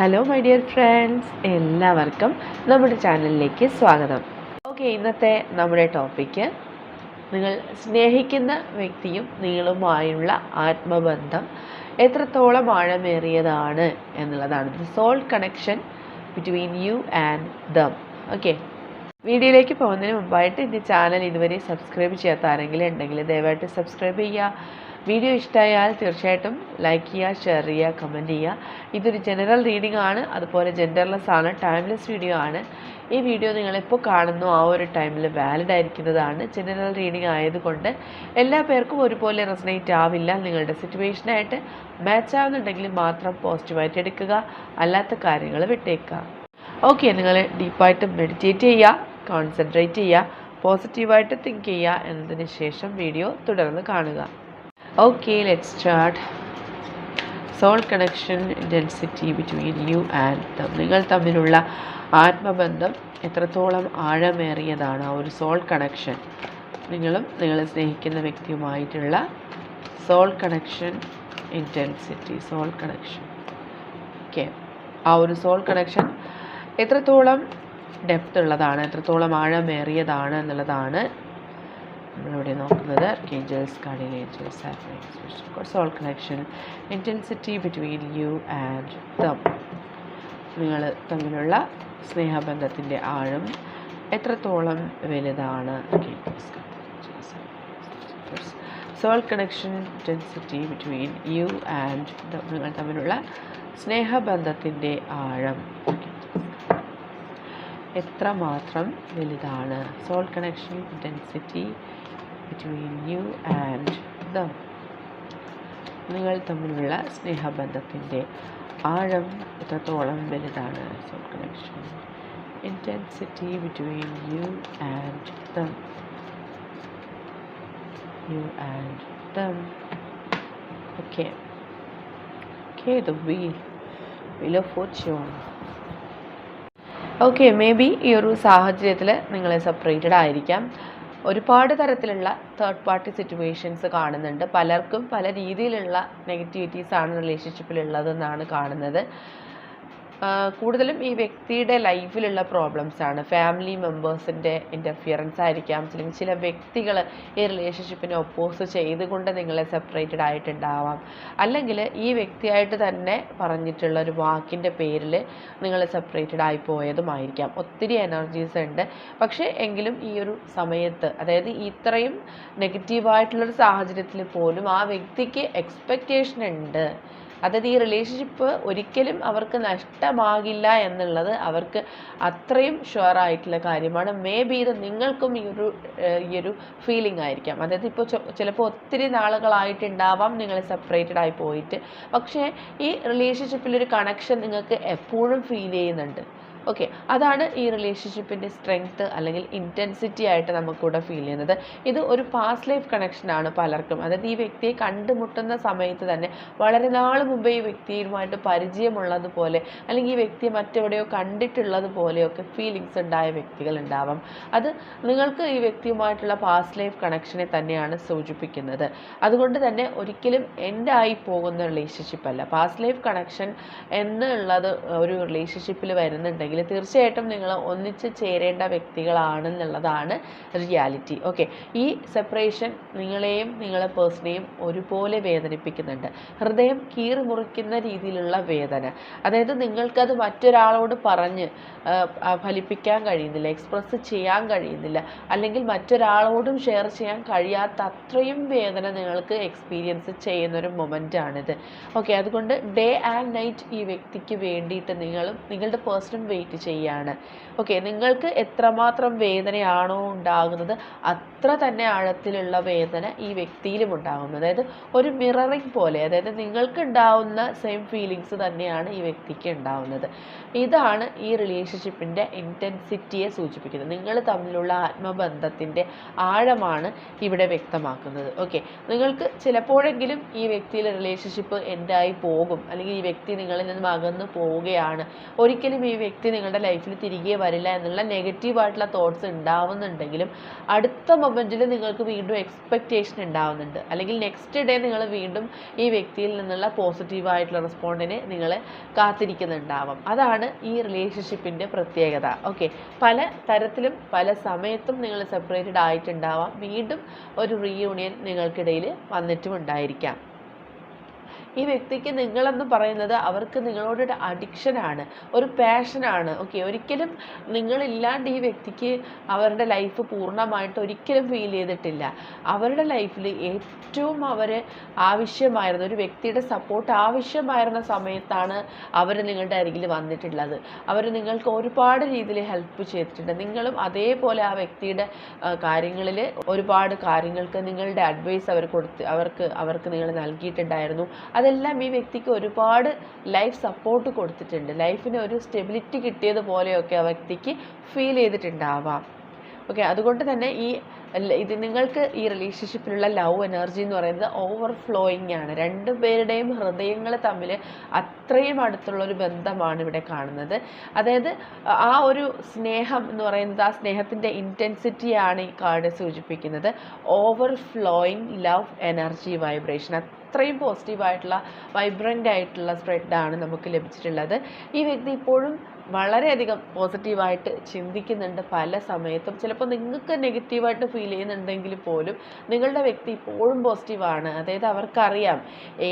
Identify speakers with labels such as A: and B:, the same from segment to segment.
A: Hello my dear friends എല്ലാവർക്കും നമ്മുടെ ചാനലിലേക്ക് സ്വാഗതം. ഓക്കെ ഇന്നത്തെ നമ്മുടെ ടോപ്പിക്ക് നിങ്ങൾ സ്നേഹിക്കുന്ന വ്യക്തിയും നിങ്ങളുമായുള്ള ആത്മബന്ധം എത്രത്തോളം ആഴമേറിയതാണ് എന്നുള്ളതാണ്. Soul connection between you and them okay വീഡിയോയിലേക്ക് പോകുന്നതിന് മുമ്പായിട്ട് എന്റെ ചാനൽ ഇതുവരെ സബ്സ്ക്രൈബ് ചെയ്യാത്ത ആരെങ്കിലും ഉണ്ടെങ്കിൽ ദയവായിട്ട് സബ്സ്ക്രൈബ് ചെയ്യുക. വീഡിയോ ഇഷ്ടമായാൽ തീർച്ചയായിട്ടും ലൈക്ക് ചെയ്യുക ഷെയർ ചെയ്യുക കമന്റ് ചെയ്യുക. ഇതൊരു ജനറൽ റീഡിംഗ് ആണ്. അതുപോലെ ജെൻഡർലെസ് ആണ് ടൈംലെസ് വീഡിയോ ആണ്. ഈ വീഡിയോ നിങ്ങളെപ്പോൾ കാണുന്നു ആ ഒരു ടൈമിൽ വാലിഡ് ആയിരിക്കുന്നതാണ് ജനറൽ റീഡിംഗ് ആയതുകൊണ്ട് എല്ലാ പേർക്കും ഒരുപോലെ റെസനേറ്റ് ആവില്ല. നിങ്ങളുടെ സിറ്റുവേഷനായിട്ട് മാച്ച് ആവുന്നുണ്ടെങ്കിൽ മാത്രം പോസിറ്റീവായിട്ട് എടുക്കുക. അല്ലാത്ത കാര്യങ്ങൾ വിട്ടേക്കുക. ഓക്കെ നിങ്ങൾ ഡീപ്പായിട്ട് മെഡിറ്റേറ്റ് ചെയ്യുക കോൺസെൻട്രേറ്റ് ചെയ്യുക പോസിറ്റീവായിട്ട് തിങ്ക് ചെയ്യുക എന്നതിന് ശേഷം വീഡിയോ തുടർന്ന് കാണുക. Okay let start soul connection density between you and them നിങ്ങൾ തമ്മിലുള്ള ആത്മബന്ധം എത്രത്തോളം ആഴമേറിയതാണ് ആ ഒരു സോൾ കണക്ഷൻ നിങ്ങളും നിങ്ങളെ സ്നേഹിക്കുന്ന വ്യക്തിയുമായിട്ടുള്ള soul connection intensity soul connection okay ആ ഒരു സോൾ കണക്ഷൻ എത്രത്തോളം ഡെപ്ത് ഉള്ളതാണ് എത്രത്തോളം ആഴമേറിയതാണ് എന്നുള്ളതാണ് നമ്മളിവിടെ നോക്കുന്നത് angels guardian angels soul connection intensity between you and them നിങ്ങൾ തമ്മിലുള്ള സ്നേഹബന്ധത്തിന്റെ ആഴം എത്രത്തോളം വലുതാണ്? Soul connection intensity between you and them നിങ്ങൾ തമ്മിലുള്ള സ്നേഹബന്ധത്തിന്റെ ആഴം എത്രമാത്രം വലുതാണ്? Soul connection intensity between you and them നിങ്ങൾ തമ്മിലുള്ള സ്നേഹബന്ധത്തിന്റെ ആഴം എത്രത്തോളം വലുതാണ്? Soul connection intensity between you and them you and them okay okay the wheel wheel of fortune okay maybe ഈ ഒരു സാഹചര്യത്തിൽ നിങ്ങൾ സെപ്പറേറ്റഡ് ആയിരിക്കാം. ഒരുപാട് തരത്തിലുള്ള തേർഡ് പാർട്ടി സിറ്റുവേഷൻസ് കാണുന്നുണ്ട്. പലർക്കും പല രീതിയിലുള്ള നെഗറ്റിവിറ്റീസാണ് റിലേഷൻഷിപ്പിലുള്ളതെന്നാണ് കാണുന്നത്. കൂടുതലും ഈ വ്യക്തിയുടെ ലൈഫിലുള്ള പ്രോബ്ലംസ് ആണ്. ഫാമിലി മെമ്പേഴ്സിന്റെ ഇന്റർഫിയറൻസ് ആയിരിക്കാം. അല്ലെങ്കിൽ ചില വ്യക്തികൾ ഈ റിലേഷൻഷിപ്പിനെ ഒപ്പോസ് ചെയ്തുകൊണ്ട് നിങ്ങളെ സെപ്പറേറ്റഡ് ആയിട്ടുണ്ടാവാം. അല്ലെങ്കിൽ ഈ വ്യക്തിയായിട്ട് തന്നെ പറഞ്ഞിട്ടുള്ള ഒരു വാക്കിന്റെ പേരിൽ നിങ്ങൾ സെപ്പറേറ്റഡ് ആയി പോയതുമായിരിക്കാം. ഒത്തിരി എനർജീസ് ഉണ്ട്. പക്ഷേ എങ്കിലും ഈ ഒരു സമയത്ത് അതായത് ഇത്രയും നെഗറ്റീവായിട്ടുള്ളൊരു സാഹചര്യത്തിൽ പോലും ആ വ്യക്തിക്ക് എക്സ്പെക്റ്റേഷൻ ഉണ്ട്. അതായത് ഈ റിലേഷൻഷിപ്പ് ഒരിക്കലും അവർക്ക് നഷ്ടമാകില്ല എന്നുള്ളത് അവർക്ക് അത്രയും ഷുവർ ആയിട്ടുള്ള കാര്യമാണ്. മേ ബി ഇത് നിങ്ങൾക്കും ഈ ഒരു ഈ ഒരു ഫീലിംഗ് ആയിരിക്കാം. അതായത് ഇപ്പോൾ ചിലപ്പോൾ ഒത്തിരി നാളുകളായിട്ടുണ്ടാവാം നിങ്ങൾ സെപ്പറേറ്റഡ് ആയി പോയിട്ട്. പക്ഷേ ഈ റിലേഷൻഷിപ്പിലൊരു കണക്ഷൻ നിങ്ങൾക്ക് എപ്പോഴും ഫീൽ ചെയ്യുന്നുണ്ട്. ഓക്കെ അതാണ് ഈ റിലേഷൻഷിപ്പിന്റെ സ്ട്രെങ്ത്ത് അല്ലെങ്കിൽ ഇന്റൻസിറ്റി ആയിട്ട് നമുക്കിവിടെ ഫീൽ ചെയ്യുന്നത്. ഇത് ഒരു പാസ്റ്റ് ലൈഫ് കണക്ഷനാണ് പലർക്കും. അതായത് ഈ വ്യക്തിയെ കണ്ടുമുട്ടുന്ന സമയത്ത് തന്നെ വളരെ നാൾ മുമ്പേ ഈ വ്യക്തിയുമായിട്ട് പരിചയമുള്ളതുപോലെ അല്ലെങ്കിൽ ഈ വ്യക്തിയെ മറ്റെവിടെയോ കണ്ടിട്ടുള്ളത് പോലെയൊക്കെ ഫീലിങ്സ് ഉണ്ടായ വ്യക്തികൾ ഉണ്ടാവാം. അത് നിങ്ങൾക്ക് ഈ വ്യക്തിയുമായിട്ടുള്ള പാസ്റ്റ് ലൈഫ് കണക്ഷനെ തന്നെയാണ് സൂചിപ്പിക്കുന്നത്. അതുകൊണ്ട് തന്നെ ഒരിക്കലും എൻഡായി പോകുന്ന റിലേഷൻഷിപ്പ് അല്ല. പാസ്റ്റ് ലൈഫ് കണക്ഷൻ എന്നുള്ളത് ഒരു റിലേഷൻഷിപ്പിൽ വരുന്നുണ്ടെങ്കിൽ ഉണ്ടെങ്കിൽ തീർച്ചയായിട്ടും നിങ്ങൾ ഒന്നിച്ച് ചേരേണ്ട വ്യക്തികളാണെന്നുള്ളതാണ് റിയാലിറ്റി ഓക്കെ ഈ സെപ്പറേഷൻ നിങ്ങളെയും നിങ്ങളെ പേഴ്സണെയും ഒരുപോലെ വേദനിപ്പിക്കുന്നുണ്ട്. ഹൃദയം കീറി മുറിക്കുന്ന രീതിയിലുള്ള വേദന. അതായത് നിങ്ങൾക്കത് മറ്റൊരാളോട് പറഞ്ഞ് ഫലിപ്പിക്കാൻ കഴിയുന്നില്ല എക്സ്പ്രസ് ചെയ്യാൻ കഴിയുന്നില്ല അല്ലെങ്കിൽ മറ്റൊരാളോടും ഷെയർ ചെയ്യാൻ കഴിയാത്ത അത്രയും വേദന നിങ്ങൾക്ക് എക്സ്പീരിയൻസ് ചെയ്യുന്ന ഒരു മൊമെന്റാണിത് ഓക്കെ അതുകൊണ്ട് ഡേ ആൻഡ് നൈറ്റ് ഈ വ്യക്തിക്ക് വേണ്ടിയിട്ട് നിങ്ങളും നിങ്ങളുടെ പേഴ്സണും വെയിറ്റ് ചെയ്യാണ്. ഓക്കെ നിങ്ങൾക്ക് എത്രമാത്രം വേദനയാണോ ഉണ്ടാകുന്നത് അത്ര തന്നെ ആഴത്തിലുള്ള വേദന ഈ വ്യക്തിയിലും ഉണ്ടാകുന്നു. അതായത് ഒരു മിററിങ് പോലെ അതായത് നിങ്ങൾക്ക് ഉണ്ടാവുന്ന സെയിം ഫീലിങ്സ് തന്നെയാണ് ഈ വ്യക്തിക്ക് ഉണ്ടാവുന്നത്. ഇതാണ് ഈ റിലേഷൻഷിപ്പിന്റെ ഇന്റൻസിറ്റിയെ സൂചിപ്പിക്കുന്നത്. നിങ്ങൾ തമ്മിലുള്ള ആത്മബന്ധത്തിന്റെ ആഴമാണ് ഇവിടെ വ്യക്തമാക്കുന്നത്. ഓക്കെ നിങ്ങൾക്ക് ചിലപ്പോഴെങ്കിലും ഈ വ്യക്തിയിലെ റിലേഷൻഷിപ്പ് എൻഡായി പോകും അല്ലെങ്കിൽ ഈ വ്യക്തി നിങ്ങളിൽ നിന്നും അകന്നു പോവുകയാണ്. ഒരിക്കലും ഈ വ്യക്തി നിങ്ങളുടെ ലൈഫിൽ തിരികെ വരില്ല എന്നുള്ള നെഗറ്റീവ് ആയിട്ടുള്ള തോട്ട്സ് ഉണ്ടാവുന്നുണ്ടെങ്കിലും അടുത്ത മൊമെന്റിൽ നിങ്ങൾക്ക് വീണ്ടും എക്സ്പെക്റ്റേഷൻ ഉണ്ടാവുന്നുണ്ട്. അല്ലെങ്കിൽ നെക്സ്റ്റ് ഡേ നിങ്ങൾ വീണ്ടും ഈ വ്യക്തിയിൽ നിന്നുള്ള പോസിറ്റീവ് ആയിട്ടുള്ള റെസ്പോണ്ടിനെ നിങ്ങൾ കാത്തിരിക്കുന്നുണ്ടാവാം. അതാണ് ഈ റിലേഷൻഷിപ്പിന്റെ പ്രത്യേകത. ഓക്കെ പല തരത്തിലും പല സമയത്തും നിങ്ങൾ സെപ്പറേറ്റഡ് ആയിട്ടുണ്ടാവാം. വീണ്ടും ഒരു റീയൂണിയൻ നിങ്ങൾക്കിടയിൽ വന്നിട്ടും ഉണ്ടായിരിക്കാം ഈ വ്യക്തിക്ക് നിങ്ങളെന്ന് പറയുന്നത് അവർക്ക് നിങ്ങളോടൊരു അഡിക്ഷനാണ് ഒരു പാഷനാണ് ഓക്കെ ഒരിക്കലും നിങ്ങളില്ലാണ്ട് ഈ വ്യക്തിക്ക് അവരുടെ ലൈഫ് പൂർണമായിട്ട് ഒരിക്കലും ഫീൽ ചെയ്തിട്ടില്ല. അവരുടെ ലൈഫിൽ ഏറ്റവും അവർ ആവശ്യമായിരുന്ന ഒരു വ്യക്തിയുടെ സപ്പോർട്ട് ആവശ്യമായിരുന്ന സമയത്താണ് അവർ നിങ്ങളുടെ അരികിൽ വന്നിട്ടുള്ളത്. അവർ നിങ്ങൾക്ക് ഒരുപാട് രീതിയിൽ ഹെൽപ്പ് ചെയ്തിട്ടുണ്ട്. നിങ്ങളും അതേപോലെ ആ വ്യക്തിയുടെ കാര്യങ്ങളിൽ ഒരുപാട് കാര്യങ്ങൾക്ക് നിങ്ങളുടെ അഡ്വൈസ് അവർ കൊടുത്ത് അവർക്ക് അവർക്ക് നിങ്ങൾ നൽകിയിട്ടുണ്ടായിരുന്നു. അതെല്ലാം ഈ വ്യക്തിക്ക് ഒരുപാട് ലൈഫ് സപ്പോർട്ട് കൊടുത്തിട്ടുണ്ട്. ലൈഫിന് ഒരു സ്റ്റെബിലിറ്റി കിട്ടിയതുപോലെയൊക്കെ ആ വ്യക്തിക്ക് ഫീൽ ചെയ്തിട്ടുണ്ടാവാം. ഓക്കെ അതുകൊണ്ട് തന്നെ ഈ ഇത് നിങ്ങൾക്ക് ഈ റിലേഷൻഷിപ്പിലുള്ള ലവ് എനർജി എന്ന് പറയുന്നത് ഓവർ ഫ്ലോയിങ് ആണ്. രണ്ട് പേരുടെയും ഹൃദയങ്ങൾ തമ്മിൽ അത്രയും അടുത്തുള്ള ഒരു ബന്ധമാണ് ഇവിടെ കാണുന്നത്. അതായത് ആ ഒരു സ്നേഹം എന്ന് പറയുന്നത് ആ സ്നേഹത്തിന്റെ ഇന്റൻസിറ്റിയാണ് ഈ കാർഡ് സൂചിപ്പിക്കുന്നത്. Over flowing love energy vibration അത്രയും പോസിറ്റീവായിട്ടുള്ള വൈബ്രന്റ് ആയിട്ടുള്ള സ്പ്രെഡാണ് നമുക്ക് ലഭിച്ചിട്ടുള്ളത്. ഈ വ്യക്തി ഇപ്പോഴും വളരെയധികം പോസിറ്റീവായിട്ട് ചിന്തിക്കുന്നുണ്ട് പല സമയത്തും. ചിലപ്പോൾ നിങ്ങൾക്ക് നെഗറ്റീവായിട്ട് ഫീൽ ചെയ്യുന്നുണ്ടെങ്കിൽ പോലും നിങ്ങളുടെ വ്യക്തി ഇപ്പോഴും പോസിറ്റീവാണ്. അതായത് അവർക്കറിയാം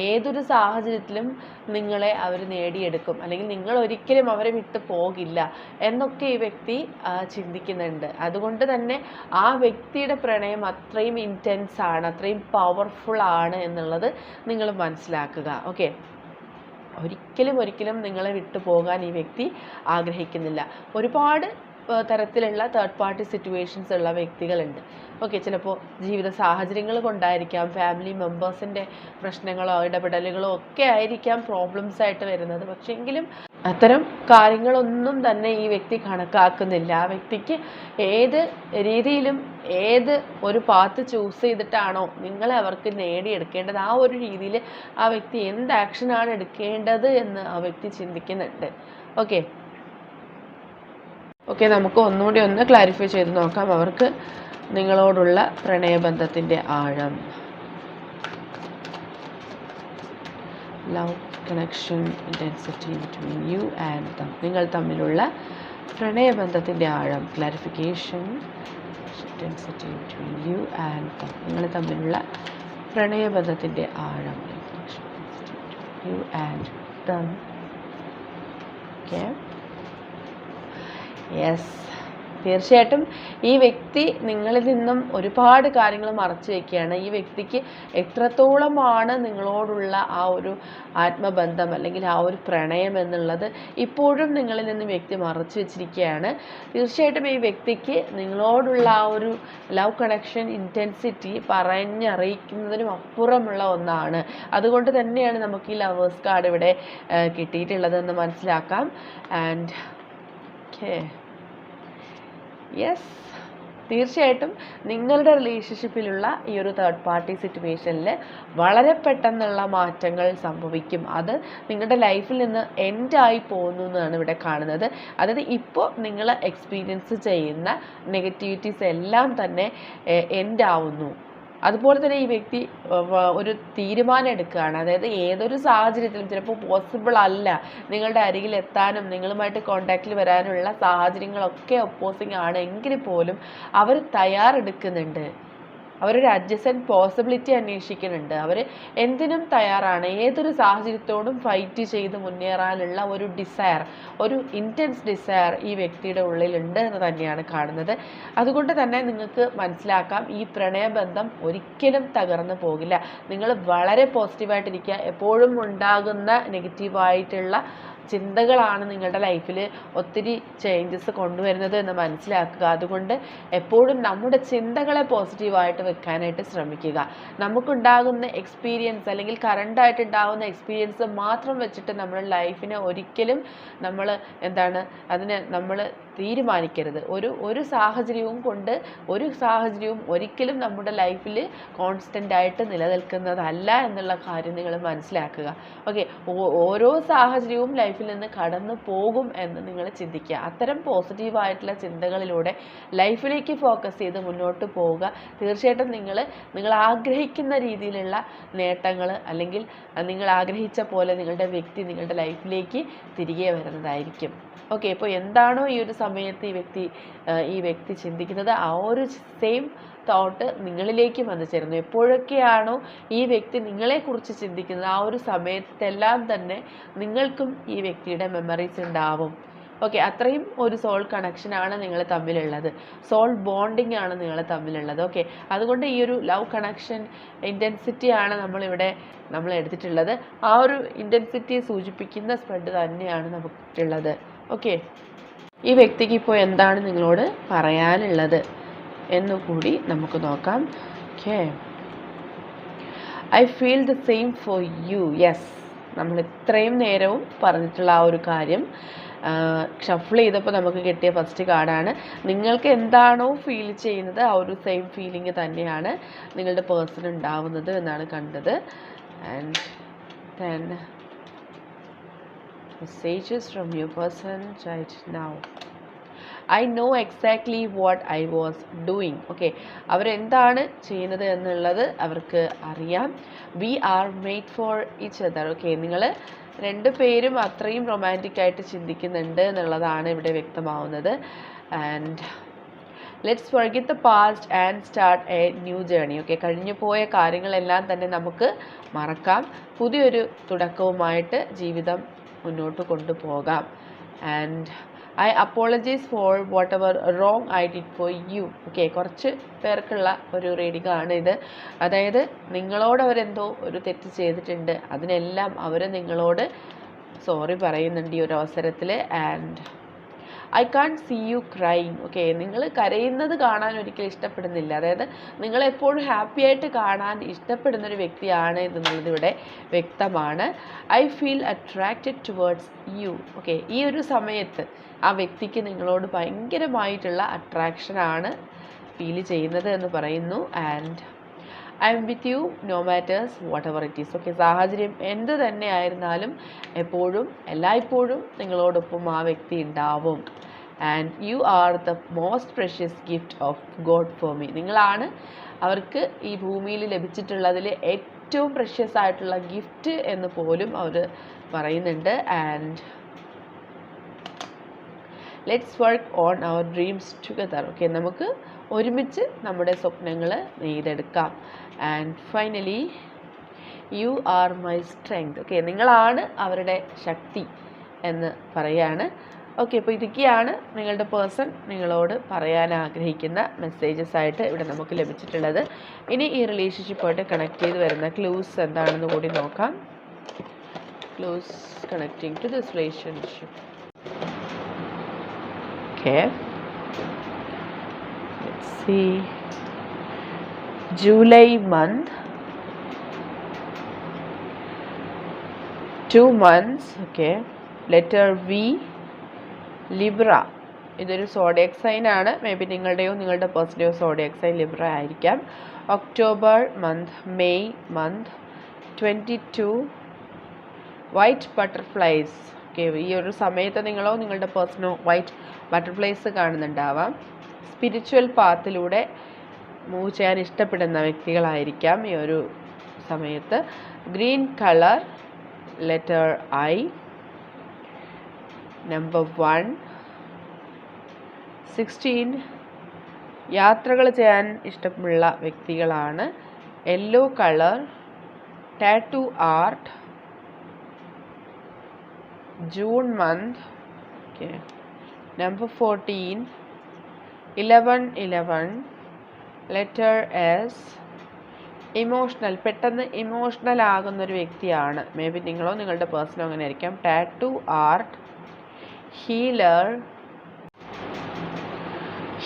A: ഏതൊരു സാഹചര്യത്തിലും നിങ്ങളെ അവർ നേടിയെടുക്കും. അല്ലെങ്കിൽ നിങ്ങൾ ഒരിക്കലും അവരെ വിട്ടു പോകില്ല എന്നൊക്കെ ഈ വ്യക്തി ചിന്തിക്കുന്നുണ്ട്. അതുകൊണ്ട് തന്നെ ആ വ്യക്തിയുടെ പ്രണയം അത്രയും ഇന്റൻസ് ആണ് അത്രയും പവർഫുൾ ആണ് എന്നുള്ളത് നിങ്ങൾ മനസ്സിലാക്കുക. ഓക്കെ ഒരിക്കലും ഒരിക്കലും നിങ്ങളെ വിട്ടു പോകാൻ ഈ വ്യക്തി ആഗ്രഹിക്കുന്നില്ല. ഒരുപാട് തരത്തിലുള്ള തേർഡ് പാർട്ടി സിറ്റുവേഷൻസ് ഉള്ള വ്യക്തികളുണ്ട്. ഓക്കെ ചിലപ്പോൾ ജീവിത സാഹചര്യങ്ങൾ കൊണ്ടായിരിക്കാം ഫാമിലി മെമ്പേഴ്സിന്റെ പ്രശ്നങ്ങളോ ഇടപെടലുകളോ ഒക്കെ ആയിരിക്കാം പ്രോബ്ലംസ് ആയിട്ട് വരുന്നത്. പക്ഷേ എങ്കിലും അത്തരം കാര്യങ്ങളൊന്നും തന്നെ ഈ വ്യക്തി കണക്കാക്കുന്നില്ല. ആ വ്യക്തിക്ക് ഏത് രീതിയിലും ഏത് ഒരു പാത്ത് ചൂസ് ചെയ്തിട്ടാണോ നിങ്ങളെ അവർക്ക് നേടിയെടുക്കേണ്ടത് ആ ഒരു രീതിയിൽ ആ വ്യക്തി എന്ത് ആക്ഷനാണ് എടുക്കേണ്ടത് എന്ന് ആ വ്യക്തി ചിന്തിക്കുന്നുണ്ട്. ഓക്കെ ഓക്കെ നമുക്ക് ഒന്നുകൂടി ഒന്ന് ക്ലാരിഫൈ ചെയ്ത് നോക്കാം. അവർക്ക് നിങ്ങളോടുള്ള പ്രണയബന്ധത്തിന്റെ ആഴം. Love connection intensity between you and them നിങ്ങൾ തമ്മിലുള്ള പ്രണയബന്ധത്തിന്റെ ആഴം clarification intensity between you and them നിങ്ങൾ തമ്മിലുള്ള പ്രണയബന്ധത്തിന്റെ ആഴം you and them okay yes തീർച്ചയായിട്ടും ഈ വ്യക്തി നിങ്ങളിൽ നിന്നും ഒരുപാട് കാര്യങ്ങൾ മറച്ചു വെക്കുകയാണ്. ഈ വ്യക്തിക്ക് എത്രത്തോളമാണ് നിങ്ങളോടുള്ള ആ ഒരു ആത്മബന്ധം അല്ലെങ്കിൽ ആ ഒരു പ്രണയം എന്നുള്ളത് ഇപ്പോഴും നിങ്ങളിൽ നിന്ന് വ്യക്തി മറച്ചു വെച്ചിരിക്കുകയാണ്. തീർച്ചയായിട്ടും ഈ വ്യക്തിക്ക് നിങ്ങളോടുള്ള ആ ഒരു ലവ് കണക്ഷൻ ഇന്റൻസിറ്റി പറഞ്ഞറിയിക്കുന്നതിനും അപ്പുറമുള്ള ഒന്നാണ്. അതുകൊണ്ട് തന്നെയാണ് നമുക്ക് ഈ ലവേഴ്സ് കാർഡ് ഇവിടെ കിട്ടിയിട്ടുള്ളതെന്ന് മനസ്സിലാക്കാം. ആൻഡ് ഓക്കേ യെസ് തീർച്ചയായിട്ടും നിങ്ങളുടെ റിലേഷൻഷിപ്പിലുള്ള ഈ ഒരു തേർഡ് പാർട്ടി സിറ്റുവേഷനിൽ വളരെ പെട്ടെന്നുള്ള മാറ്റങ്ങൾ സംഭവിക്കും. അത് നിങ്ങളുടെ ലൈഫിൽ നിന്ന് എൻഡായി പോകുന്നു എന്നാണ് ഇവിടെ കാണുന്നത്. അതായത് ഇപ്പോൾ നിങ്ങൾ എക്സ്പീരിയൻസ് ചെയ്യുന്ന നെഗറ്റിവിറ്റീസ് എല്ലാം തന്നെ എൻഡ് ആവുന്നു. അതുപോലെ തന്നെ ഈ വ്യക്തി ഒരു തീരുമാനം എടുക്കുകയാണ്. അതായത് ഏതൊരു സാഹചര്യത്തിലും ചിലപ്പോൾ പോസിബിൾ അല്ല നിങ്ങളുടെ അരികിൽ എത്താനും നിങ്ങളുമായിട്ട് കോണ്ടാക്റ്റിൽ വരാനുള്ള സാഹചര്യങ്ങളൊക്കെ ഒപ്പോസിങ് ആണ്. എങ്കിൽ പോലും അവർ തയ്യാറെടുക്കുന്നുണ്ട്. അവരൊരു അഡ്ജസ്റ്റന്റ് പോസിബിലിറ്റി അന്വേഷിക്കുന്നുണ്ട്. അവർ എന്തിനും തയ്യാറാണ്. ഏതൊരു സാഹചര്യത്തോടും ഫൈറ്റ് ചെയ്ത് മുന്നേറാനുള്ള ഒരു ഡിസയർ ഒരു ഇന്റൻസ് ഡിസയർ ഈ വ്യക്തിയുടെ ഉള്ളിലുണ്ട് എന്ന് തന്നെയാണ് കാണുന്നത്. അതുകൊണ്ട് തന്നെ നിങ്ങൾക്ക് മനസ്സിലാക്കാം ഈ പ്രണയബന്ധം ഒരിക്കലും തകർന്നു പോകില്ല. നിങ്ങൾ വളരെ പോസിറ്റീവായിട്ടിരിക്കുക എപ്പോഴും ഉണ്ടാകുന്ന നെഗറ്റീവായിട്ടുള്ള ചിന്തകളാണ് നിങ്ങളുടെ ലൈഫിൽ ഒത്തിരി ചേഞ്ചസ് കൊണ്ടുവരുന്നത് എന്ന് മനസ്സിലാക്കുക. അതുകൊണ്ട് എപ്പോഴും നമ്മുടെ ചിന്തകളെ പോസിറ്റീവായിട്ട് വെക്കാനായിട്ട് ശ്രമിക്കുക. നമുക്കുണ്ടാകുന്ന എക്സ്പീരിയൻസ് അല്ലെങ്കിൽ കറണ്ടായിട്ട് ഉണ്ടാകുന്ന എക്സ്പീരിയൻസ് മാത്രം വെച്ചിട്ട് നമ്മുടെ ലൈഫിനെ ഒരിക്കലും നമ്മൾ എന്താണ് അതിനെ നമ്മൾ തീരുമാനിക്കരുത്. ഒരു ഒരു സാഹചര്യവും കൊണ്ട് ഒരു സാഹചര്യവും ഒരിക്കലും നമ്മുടെ ലൈഫിൽ കോൺസ്റ്റന്റ് ആയിട്ട് നിലനിൽക്കുന്നതല്ല എന്നുള്ള കാര്യം നിങ്ങൾ മനസ്സിലാക്കുക. ഓക്കെ ഓരോ സാഹചര്യവും ലൈഫിൽ ലൈഫിൽ നിന്ന് കടന്നു പോകും എന്ന് നിങ്ങൾ ചിന്തിക്കുക. അത്തരം പോസിറ്റീവായിട്ടുള്ള ചിന്തകളിലൂടെ ലൈഫിലേക്ക് ഫോക്കസ് ചെയ്ത് മുന്നോട്ട് പോവുക. തീർച്ചയായിട്ടും നിങ്ങൾ നിങ്ങൾ ആഗ്രഹിക്കുന്ന രീതിയിലുള്ള നേട്ടങ്ങൾ അല്ലെങ്കിൽ നിങ്ങൾ ആഗ്രഹിച്ച പോലെ നിങ്ങളുടെ വ്യക്തി നിങ്ങളുടെ ലൈഫിലേക്ക് തിരികെ വരുന്നതായിരിക്കും. ഓക്കെ ഇപ്പോൾ എന്താണോ ഈ ഒരു സമയത്ത് ഈ വ്യക്തി ഈ വ്യക്തി ചിന്തിക്കുന്നത്? ആ ഒരു സെയിം തോട്ട് നിങ്ങളിലേക്ക് വന്നു ചേരുന്നു. എപ്പോഴൊക്കെയാണോ ഈ വ്യക്തി നിങ്ങളെക്കുറിച്ച് ചിന്തിക്കുന്നത് ആ ഒരു സമയത്തെല്ലാം തന്നെ നിങ്ങൾക്കും ഈ വ്യക്തിയുടെ മെമ്മറീസ് ഉണ്ടാവും. ഓക്കെ അത്രയും ഒരു സോൾ കണക്ഷനാണ് നിങ്ങൾ തമ്മിലുള്ളത്. സോൾ ബോണ്ടിങ് ആണ് നിങ്ങൾ തമ്മിലുള്ളത്. ഓക്കെ അതുകൊണ്ട് ഈ ഒരു ലവ് കണക്ഷൻ ഇന്റൻസിറ്റി ആണ് നമ്മളിവിടെ നമ്മൾ എടുത്തിട്ടുള്ളത്. ആ ഒരു ഇന്റൻസിറ്റിയെ സൂചിപ്പിക്കുന്ന സ്പ്രെഡ് തന്നെയാണ് നമുക്കുള്ളത്. ഓക്കെ ഈ വ്യക്തിക്ക് ഇപ്പോൾ എന്താണ് നിങ്ങളോട് പറയാനുള്ളത്? എന്നുകൂടി നമുക്ക് നോക്കാം. Okay I feel the same for you yes നമ്മൾ ഇത്രയും നേരവും പറഞ്ഞിട്ടുള്ള ആ ഒരു കാര്യം ഷഫിൾ ചെയ്തപ്പോൾ നമുക്ക് കിട്ടിയ ഫസ്റ്റ് കാർഡാണ് നിങ്ങൾക്ക് എന്താണോ ഫീൽ ചെയ്യുന്നത് ആ ഒരു സെയിം ഫീലിംഗ് തന്നെയാണ് നിങ്ങളുടെ പേഴ്സൺ ഉണ്ടാവുന്നത് എന്നാണ് കണ്ടത്. And then messages from your person right now. I know exactly what I was doing okay അവരെന്താണ് ചെയ്യുന്നത് എന്നുള്ളത് അവർക്ക് അറിയാം. We are made for each other okay നിങ്ങൾ രണ്ട് പേരും അത്രയും റൊമാന്റിക് ആയിട്ട് ചിന്തിക്കുന്നുണ്ട് എന്നുള്ളതാണ് ഇവിടെ വ്യക്തമാവുന്നത്. And let's forget the past and start a new journey okay കഴിഞ്ഞു പോയ കാര്യങ്ങളെല്ലാം തന്നെ നമുക്ക് മറക്കാം. പുതിയൊരു തുടക്കവുമായിട്ട് ജീവിതം മുന്നോട്ട് കൊണ്ടുപോകാം. And I apologise for whatever wrong I did for you okay കുറച്ച് പേർക്കുള്ള ഒരു റീഡിംഗ് ആണ് ഇത്. അതായത് നിങ്ങളോട് അവരെന്തോ ഒരു തെറ്റ് ചെയ്തിട്ടുണ്ട്. അതിനെല്ലാം അവർ നിങ്ങളോട് സോറി പറയുന്നുണ്ട് ഈ ഒരു അവസരത്തിൽ and I can't see you crying okay നിങ്ങൾ കരയുന്നത് കാണാൻ ഒരിക്കലും ഇഷ്ടപ്പെടുന്നില്ല. അതായത് നിങ്ങൾ എപ്പോഴും ഹാപ്പി ആയിട്ട് കാണാൻ ഇഷ്ടപ്പെടുന്ന ഒരു വ്യക്തിയാണ് എന്നുള്ളത് ഇവിടെ വ്യക്തമാണ്. I feel attracted towards you okay ഈ ഒരു സമയത്ത് ആ വ്യക്തിക്ക് നിങ്ങളോട് ഭയങ്കരമായിട്ടുള്ള അട്രാക്ഷനാണ് ഫീൽ ചെയ്യുന്നത് എന്ന് പറയുന്നു. And I am with you no matters whatever it is okay സാഹചര്യം എന്ത് തന്നെ ആയിരുന്നാലും എപ്പോഴും എല്ലായ്പ്പോഴും നിങ്ങളോടൊപ്പം ആ വ്യക്തി ഉണ്ടാവും. And you are the most precious gift of God for me നിങ്ങളാണ് അവർക്ക് ഈ ഭൂമിയിൽ ലഭിച്ചിട്ടുള്ളതിൽ ഏറ്റവും പ്രഷ്യസ് ആയിട്ടുള്ള ഗിഫ്റ്റ് എന്ന് പോലും അവർ പറയുന്നുണ്ട്. And let's work on our dreams together okay നമുക്ക് ഒരുമിച്ച് നമ്മുടെ സ്വപ്നങ്ങൾ നെയ്തെടുക്കാം. And finally you are my strength okay നിങ്ങളാണ് അവരുടെ ശക്തി എന്ന് പറയാണ്. ഓക്കെ അപ്പോൾ ഇതൊക്കെയാണ് നിങ്ങളുടെ പേഴ്സൺ നിങ്ങളോട് പറയാൻ ആഗ്രഹിക്കുന്ന മെസ്സേജസ് ആയിട്ട് ഇവിടെ നമുക്ക് ലഭിച്ചിട്ടുള്ളത്. ഇനി ഈ റിലേഷൻഷിപ്പായിട്ട് കണക്ട് ചെയ്ത് വരുന്ന ക്ലൂസ് എന്താണെന്ന് കൂടി നോക്കാം. Clues connecting to this relationship okay Let's. July month Two months. Okay. Letter V Libra ഇതൊരു സോഡിയക് സൈൻ ആണ്. മേ ബി നിങ്ങളുടെയോ നിങ്ങളുടെ പേഴ്സന്റെയോ സോഡിയക് സൈൻ ലിബ്ര ആയിരിക്കാം. October month May month twenty two white butterflies okay ഈ ഒരു സമയത്ത് നിങ്ങളോ നിങ്ങളുടെ പേഴ്സണോ വൈറ്റ് ബട്ടർഫ്ലൈസ് കാണുന്നുണ്ടാവാം. സ്പിരിച്വൽ പാത്തിലൂടെ മൂവ് ചെയ്യാൻ ഇഷ്ടപ്പെടുന്ന വ്യക്തികളായിരിക്കാം ഈ ഒരു സമയത്ത്. Green colour letter I number one sixteen യാത്രകൾ ചെയ്യാൻ ഇഷ്ടമുള്ള വ്യക്തികളാണ്. Yellow colour tattoo art June month okay number fourteen eleven eleven letter S. Emotional പെട്ടെന്ന് ഇമോഷണൽ ആകുന്ന ഒരു വ്യക്തിയാണ്. മേ ബി നിങ്ങളോ നിങ്ങളുടെ പേഴ്സണോ അങ്ങനെ ആയിരിക്കാം tattoo art healer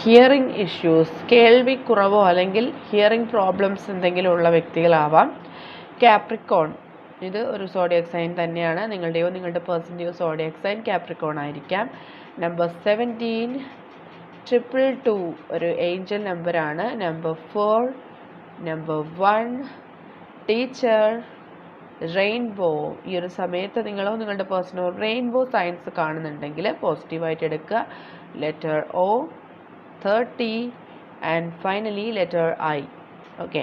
A: hearing issues കേൾവി കുറവോ അല്ലെങ്കിൽ ഹിയറിംഗ് പ്രോബ്ലംസ് എന്തെങ്കിലും ഉള്ള വ്യക്തികളാവാം. കാപ്രിക്കോൺ ഇത് ഒരു സോഡിയക് സൈൻ തന്നെയാണ്. നിങ്ങളുടെയോ നിങ്ങളുടെ പേഴ്സന്റെയോ സോഡിയക് സൈൻ കാപ്രിക്കോൺ ആയിരിക്കാം. നമ്പർ സെവന്റീൻ ട്രിപ്പിൾ ടു ഒരു ഏഞ്ചൽ നമ്പറാണ് number four number one teacher rainbow ഈ ഒരു സമയത്ത് നിങ്ങളോ നിങ്ങളുടെ പേഴ്സണോ റെയിൻബോ സയൻസ് കാണുന്നുണ്ടെങ്കിൽ പോസിറ്റീവായിട്ട് എടുക്കുക. Letter O thirty and finally letter I okay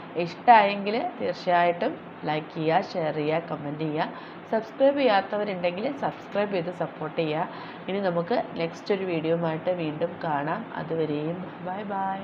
A: ഇഷ്ടമായെങ്കിൽ തീർച്ചയായിട്ടും ലൈക്ക് ചെയ്യുക ഷെയർ ചെയ്യുക കമന്റ് ചെയ്യുക. സബ്സ്ക്രൈബ് ചെയ്യാത്തവരുണ്ടെങ്കിൽ സബ്സ്ക്രൈബ് ചെയ്ത് സപ്പോർട്ട് ചെയ്യുക. ഇനി നമുക്ക് നെക്സ്റ്റ് ഒരു വീഡിയോ ആയിട്ട് വീണ്ടും കാണാം. അതുവരെയും ബൈ ബൈ